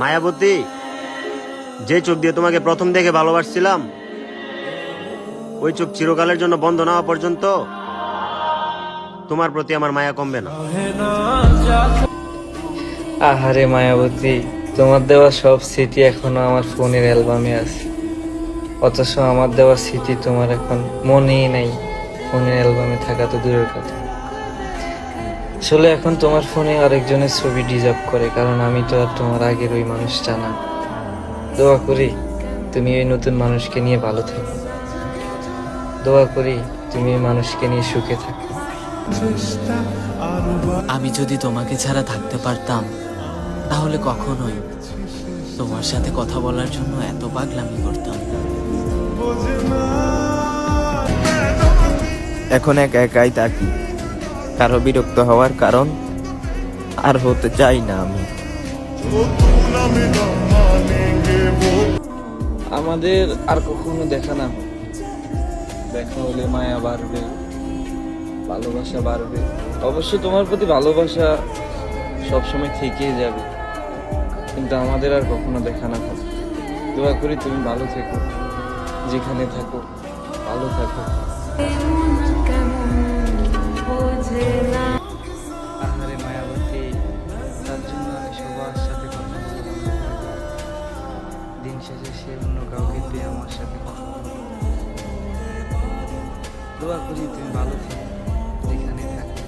মায়াবতী, যে চোখ দিয়ে তোমাকে প্রথম দেখে ভালোবাসছিলাম, ওই চোখ চিরকালের জন্য বন্ধ না হওয়া পর্যন্ত তোমার প্রতি আমার মায়া কমবে না। আহারে মায়াবতী, তোমার দেওয়া সব স্মৃতি এখনও আমার ফোনের অ্যালবামে আছে। অথচ আমার দেওয়া স্মৃতি তোমার এখন মনেই নাই, ফোনের অ্যালবামে থাকা তো দূরের কথা। আসলে এখন তোমার ফোনে আরেকজনের ছবি ডিজার্ভ করে কারণ আমি তো আর তোমার আগের ওই মানুষটা না দোয়া করি তুমি ওই নতুন মানুষকে নিয়ে ভালো থাকো। দোয়া করি তুমি ওই মানুষকে নিয়ে সুখে থাকো। আমি যদি তোমাকে ছাড়া থাকতে পারতাম তাহলে কখনোই তোমার সাথে কথা বলার জন্য এত পাগলামি করতাম। এখন একা একাই থাকি। কারও বিরক্ত হওয়ার কারণ আর হতে চাই না আমি। আমাদের আর কখনো দেখা না হোক দেখা হলে মায়া বাড়বে ভালোবাসা বাড়বে। অবশ্য তোমার প্রতি ভালোবাসা সবসময় থেকেই যাবে। কিন্তু আমাদের আর কখনো দেখা না হোক দোয়া করি তুমি ভালো থেকো যেখানে থাকো ভালো থাকো। শেষে সে অন্য কাউকে দিয়ে আমার সাথে কথা দোয়া করি তুমি ভালো থেকো যেখানে থাকো।